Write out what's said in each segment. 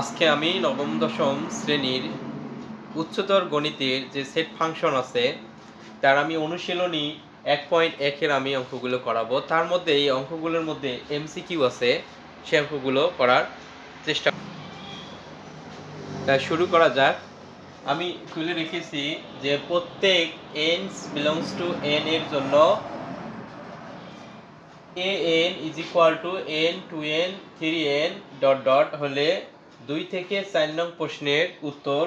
আজকে আমি নবম, দশম শ্রেণির উচ্চতর গণিতের যে সেট ফাংশন আছে, তার আমি অনুশীলনী এক পয়েন্ট একের আমি অঙ্কগুলো করাবো। তার মধ্যে এই অঙ্কগুলোর মধ্যে এমসিকিউ আছে, সে অঙ্কগুলো করার চেষ্টা শুরু করা যাক। আমি তুলে রেখেছি যে প্রত্যেক এনস বিলংস টু এন এর জন্য A n is equal to n two n three n dot dot হলে দুই থেকে চার নং প্রশ্নের উত্তর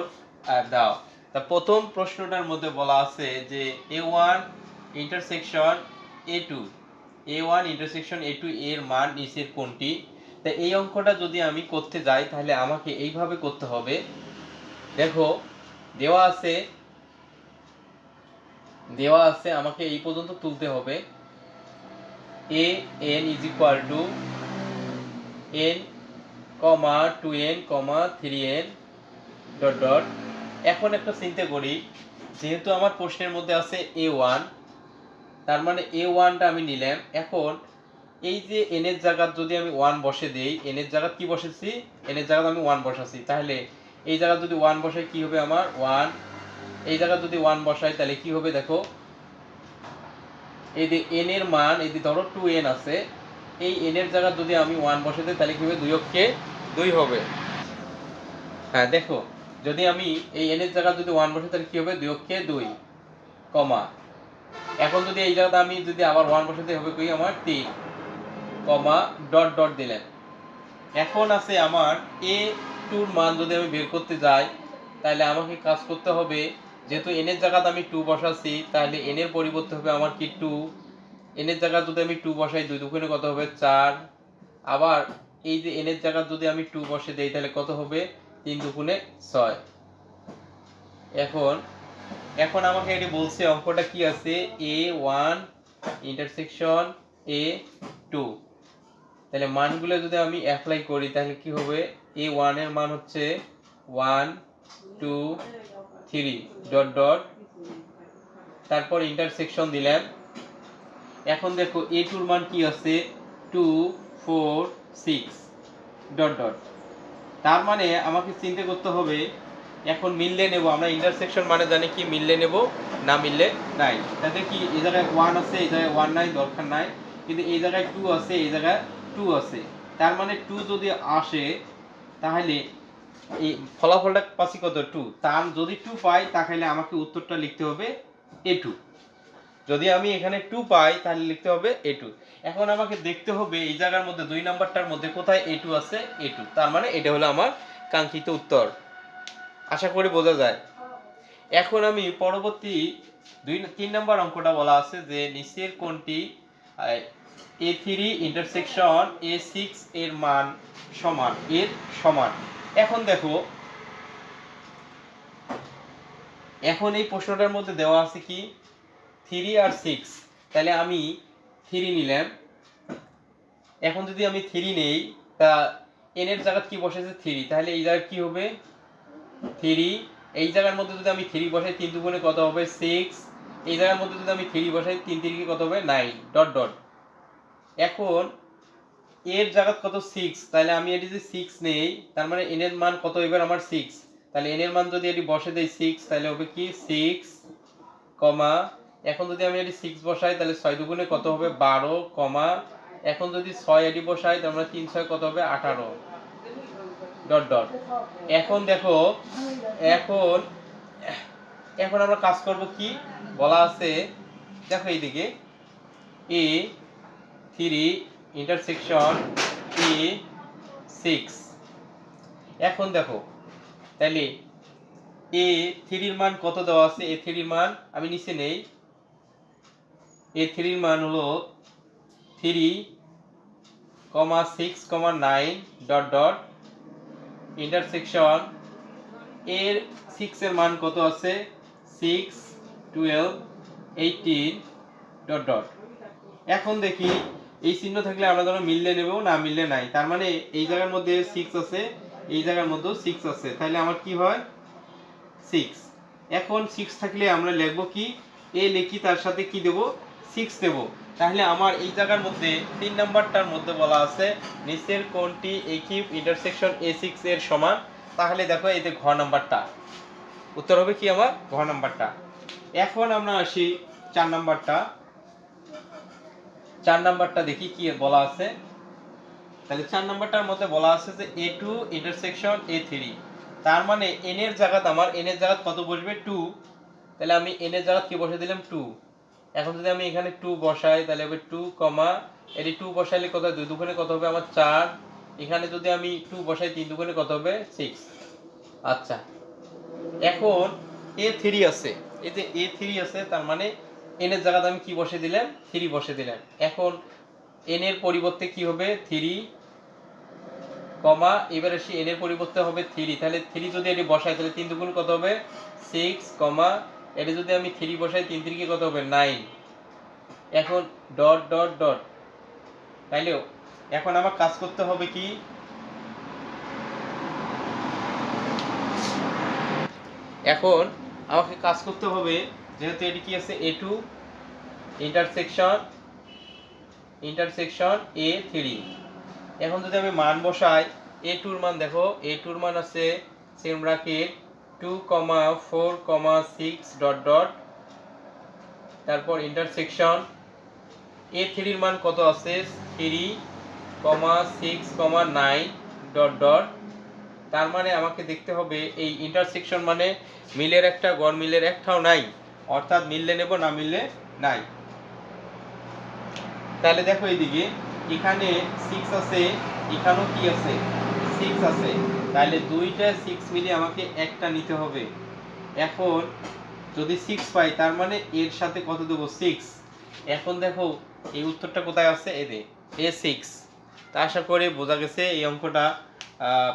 দাও। তা প্রথম প্রশ্নটার মধ্যে বলা আছে যে A one intersection A two A one intersection A two এর মান নিচের কোনটি? তা এই অঙ্কটা যদি আমি করতে যাই, তাহলে আমাকে এইভাবে করতে হবে। দেখো, দেওয়া আছে দেওয়া আছে, আমাকে এই পর্যন্ত তুলতে হবে। A n is equal to n comma two n comma three n dot dot. এখন একটা চিন্তা করি, যেহেতু আমার প্রশ্নের মধ্যে আছে এ ওয়ান, তার মানে এ ওয়ানটা আমি নিলাম। এখন এই যে এন এর জায়গা যদি আমি ওয়ান বসে দেই, এন এর জায়গা কি বসেছি? এন এর জায়গা আমি ওয়ান বসাচ্ছি তাহলে এই জায়গা যদি ওয়ান বসাই কি হবে আমার? ওয়ান। এই জায়গা যদি ওয়ান বসাই, তাহলে কি হবে দেখো? এই যে এন এর মান, এই যে ধরো টু এন আছে এই এন এর জায়গা যদি আমি ওয়ান বসে দিই, তাহলে কি হবে দুই অক্ষে দুই হবে? হ্যাঁ দেখো, যদি আমি এই এন এর জায়গা যদি ওয়ান বসে, তাহলে কি হবে? দুই অক্ষে দুই, কমা। এখন যদি এই জায়গাতে আমি যদি আবার ওয়ান বসাতে হবে কি? আমার তিন, কমা ডট ডট দিলেন এখন আছে আমার এ টুর মান যদি আমি বের করতে যাই, তাহলে আমাকে কাজ করতে হবে, যেহেতু এন এর জায়গাতে আমি টু বসাচ্ছি, তাহলে এন এর পরিবর্তে হবে আমার কি টু এন এর জায়গা যদি আমি টু বসাই, দুই দুগুণে কত হবে? চার। আবার এই যে এন এর জায়গা যদি আমি টু বসে দেই, তাহলে কত হবে? তিন দুগুণে ছয়। এখন এখন আমাকে এটি বলছে, অঙ্কটা কি আছে? A one intersection A two তাহলে মানগুলো যদি আমি অ্যাপ্লাই করি, তাহলে কি হবে? এ ওয়ানের মান হচ্ছে one two three dot dot তারপর ইন্টারসেকশন দিলাম। এখন দেখো এ টুর মান কি আছে? Two four six dot dot তার মানে আমাকে চিন্তা করতে হবে, এখন মিললে নেব। আমরা ইন্টারসেকশন মানে জানি কি মিললে নেব না মিললে নাই। তাতে কি এই জায়গায় ওয়ান আছে, এই জায়গায় ওয়ান নাই, দরকার নাই। কিন্তু এই জায়গায় টু আছে, এই জায়গায় টু আছে। তার মানে টু যদি আসে, তাহলে এই ফলাফলটা পাচ্ছি কত? টু তার যদি টু পাই, তাহলে আমাকে উত্তরটা লিখতে হবে এ টু যদি আমি এখানে টু পাই, তাহলে লিখতে হবে এ টু এখন আমাকে দেখতে হবে এই জায়গার মধ্যে, দুই নাম্বারটার মধ্যে কোথায় এ টু আছে? এ টু তার মানে এটা হলো আমার কাঙ্ক্ষিত উত্তর। আশা করি বোঝা যায়। এখন আমি পরবর্তী দুই, তিন নম্বর অঙ্কটা বলা আছে যে নিচের কোনটি A three intersection A six এর মান সমান, এর সমান। এখন দেখো, এখন এই প্রশ্নটার মধ্যে দেওয়া আছে কি? থ্রি আর সিক্স তাহলে আমি থ্রি নিলাম। এখন যদি আমি থ্রি নেই, তা এন এর জায়গা কি বসেছে থ্রি তাহলে এই জায়গায় কি হবে? থ্রি এই জায়গার মধ্যে যদি আমি থ্রি বসাই, তিন দুগুণে কত হবে? সিক্স এই জায়গার মধ্যে যদি আমি থ্রি বসাই, তিন তিনকে কত হবে? নাইন ডট ডট এখন এর জায়গা কত সিক্স তাহলে আমি এটি যদি সিক্স নেই, তার মানে এন এর মান কত? এবার আমার সিক্স তাহলে এন এর মান যদি এটি বসে দেই সিক্স তাহলে হবে কি? সিক্স কমা এখন যদি আমি এটি সিক্স বসাই, তাহলে ছয় দুগুণে কত হবে? বারো কমা, এখন যদি ছয় এটি বসাই, তাহলে তিন ছয় কত হবে? আঠারো। Dot dot. এখন দেখো, এখন এখন আমরা কাজ করব কি? বলা আছে, দেখো এইদিকে। A three intersection A six এখন দেখো তাহলে এ থ্রির মান কত দেওয়া আছে? এ থ্রির মান আমি নিচে নেই। এ থ্রির মান হলো three comma six comma nine dot dot intersection এর সিক্সের মান কত আছে? Six twelve eighteen dot dot এখন দেখি, এই চিহ্ন থাকলে আমরা ধরো মিললে নেব, না মিললে নাই। তার মানে এই জায়গার মধ্যে সিক্স আছে, এই জায়গার মধ্যেও সিক্স আছে। তাহলে আমার কি হয়? সিক্স এখন সিক্স থাকলে আমরা লিখব কি? এ লিখি, তার সাথে কি দেব? সিক্স দেব। তাহলে আমার এই জায়গার মধ্যে তিন নাম্বারটার মধ্যে বলা আছে, নিচের কোনটি একিউব ইন্টারসেকশন এ সিক্স এর সমান। তাহলে দেখো এই যে ঘ নাম্বারটা। উত্তর হবে কি আমার? ঘ নাম্বারটা। এখন আমরা আসি চার নাম্বারটা। চার নাম্বারটা দেখি কি বলা আছে। তাহলে চার নাম্বারটার মধ্যে বলা আছে যে A two intersection A three তার মানে এন এর জায়গাত আমার এন এর জায়গাত কত বসবে? টু তাহলে আমি এন এর জায়গাত কি বসে দিলাম? টু এখন যদি আমি এখানে টু বসাই, তাহলে হবে টু কমা এটি টু বসাইলে কত? দুই দুগুণে কত হবে? আমার চার। এখানে যদি আমি টু বসাই, তিন দুগুণে কত হবে? সিক্স আচ্ছা। এখন এ থ্রি আছে। এই যে এ থ্রি আছে, তার মানে এন এর জায়গাতে আমি কি বসে দিলাম? থ্রি বসে দিলাম। এখন এন এর পরিবর্তে কি হবে? থ্রি কমা এবার এসে এন এর পরিবর্তে হবে থ্রি তাহলে থ্রি যদি এটি বসাই, তাহলে তিন দুগুণ কত হবে? সিক্স কমা এটা যদি আমি থ্রি বসাই, তিন তিরিকে কত হবে? নাইন। এখন ডট ডট ডট। তাইলেও, এখন আমার কাজ করতে হবে কি? এখন আমাকে কাজ করতে হবে, যেহেতু এটি কি আছে? A two intersection intersection A three এখন যদি আমি মান বসাই এ টুর মান দেখো এ টুর মান আছে same bracket two comma four comma six dot dot তারপর ইন্টারসেকশন এ থ্রির মান কত আছে? Three comma six comma nine dot dot তার মানে আমাকে দেখতে হবে এই ইন্টারসেকশন মানে মিলের একটা গড় মিলের একটাও নাই। অর্থাৎ মিললে নেব, না মিললে নাই। তাহলে দেখো এইদিকে, এখানে সিক্স আছে, এখানেও কি আছে? সিক্স আছে, তাহলে দুইটা সিক্স মিলে আমাকে একটা নিতে হবে। এখন যদি সিক্স পাই, তার মানে এর সাথে কত দেবো? সিক্স এখন দেখো, এই উত্তরটা কোথায় আছে? এ দে এ সিক্স তা আশা করে বোঝা গেছে এই অঙ্কটা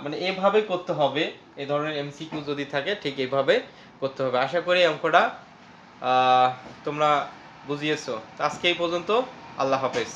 মানে এভাবে করতে হবে। এই ধরনের এমসিকিউ যদি থাকে, ঠিক এইভাবে করতে হবে। আশা করি এই অঙ্কটা তোমরা বুঝিয়েছো। আজকে এই পর্যন্ত, আল্লাহ হাফেজ।